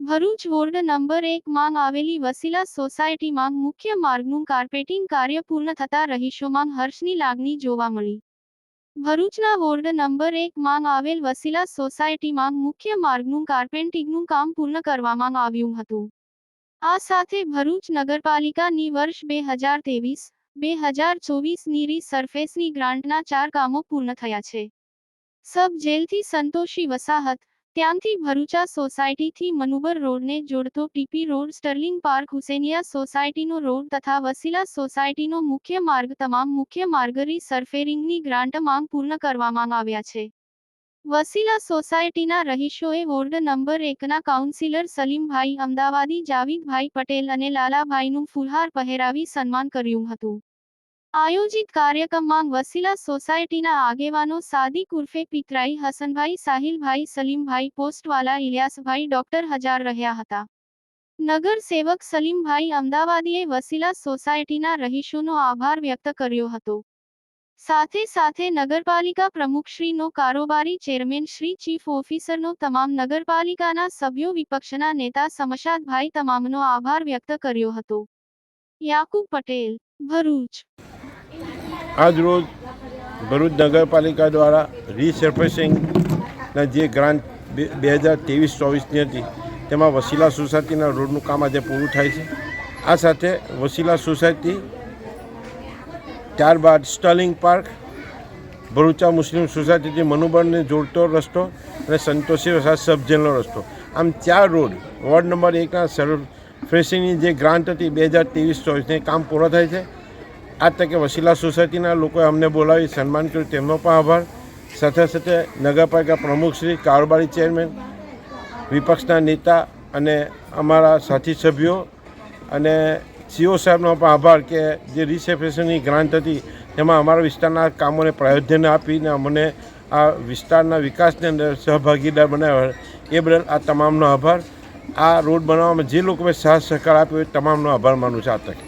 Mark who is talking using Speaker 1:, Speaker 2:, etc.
Speaker 1: Bharuch ward number એક માંગ આવેલી વસીલા સોસાયટીમાં મુખ્ય માર્ગનું કાર્પેટિંગ કાર્ય પૂર્ણ થતા રહીશોમાં હર્ષની લાગણી જોવા મળી. ભરૂચના વોર્ડ નંબર એક માંગ આવેલ વસીલા સોસાયટીમાં મુખ્ય માર્ગનું કાર્પેન્ટિંગનું કામ પૂર્ણ કરવામાં આવ્યું હતું. આ સાથે ભરૂચ નગરપાલિકાની વર્ષ બે હજાર ત્રેવીસ, બે હજાર ચોવીસની રી સરફેસની ગ્રાન્ટના ચાર કામો પૂર્ણ થયા છે. સબ જેલથી સંતોષી વસાહત ત્યાંથી ભરૂચા સોસાયટીથી મનુબર રોડને જોડતો TP road sterling park Husainiya સોસાયટીનો road તથા વસીલા સોસાયટીનો મુખ્ય માર્ગ તમામ મુખ્ય માર્ગરી સરફેરિંગની ગ્રાન્ટ માંગ પૂર્ણ કરવામાં આવ્યા છે. વસીલા સોસાયટીના રહીશોએ વોર્ડ નંબર એકના કાઉન્સિલર સલીમભાઈ અમદાવાદી, જાવીદભાઈ પટેલ અને લાલાભાઈનું ફુલહાર પહેરાવી સન્માન કર્યું હતું. આયોજિત કાર્યક્રમમાં વસીલા સોસાયટીના આગેવાનો સાદિક ઉર્ફે પિતરાઈ, હસનભાઈ, સાહિલભાઈ, સલીમભાઈ, પોસ્ટવાલા, ઇલિયાસભાઈ, ડોક્ટર હજાર રહ્યા હતા. નગર સેવક સલીમભાઈ અમદાવાદીએ વસીલા સોસાયટીના રહીશોનો આભાર વ્યક્ત કર્યો હતો. સાથે સાથે નગરપાલિકા પ્રમુખશ્રીનો કારોબારી ચેરમેન, શ્રી ચીફ ઓફિસરનો તમામ નગરપાલિકાના સભ્યો, વિપક્ષના નેતા સમશાદભાઈ તમામનો આભાર વ્યક્ત કર્યો હતો. યાકુબ પટેલ, ભરૂચ.
Speaker 2: આજ રોજ ભરૂચ નગરપાલિકા દ્વારા રીસર્ફેસિંગના જે ગ્રાન્ટ બે હજાર ત્રેવીસ, ચોવીસની હતી, તેમાં વસીલા સોસાયટીના રોડનું કામ આજે પૂરું થાય છે. આ સાથે વસીલા સોસાયટી, ત્યારબાદ સ્ટર્લિંગ પાર્ક, ભરૂચા મુસ્લિમ સોસાયટીથી મનુબળને જોડતો રસ્તો અને સંતોષી વસાહત સબ જેલનો રસ્તો. આમ ચાર રોડ, વોર્ડ નંબર એકના સરફેસિંગની જે ગ્રાન્ટ હતી બે હજાર ત્રેવીસ, ચોવીસને કામ પૂરો થાય છે. આ તકે વસીલા સોસાયટીના લોકોએ અમને બોલાવી સન્માન કર્યું. તેમનો પણ આભાર. સાથે સાથે નગરપાલિકા પ્રમુખશ્રી કારોબારી ચેરમેન, વિપક્ષના નેતા અને અમારા સાથી સભ્યો અને સીઓ સાહેબનો પણ આભાર કે જે રિસેફેશનની ગ્રાન્ટ હતી તેમાં અમારા વિસ્તારના કામોને પ્રાયોજન આપીને અમને આ વિસ્તારના વિકાસની અંદર સહભાગીદાર બનાવ્યા એ બદલ આ તમામનો આભાર. આ રોડ બનાવવામાં જે લોકોએ સાથ સહકાર આપ્યો એ તમામનો આભાર માનું છું આ તકે.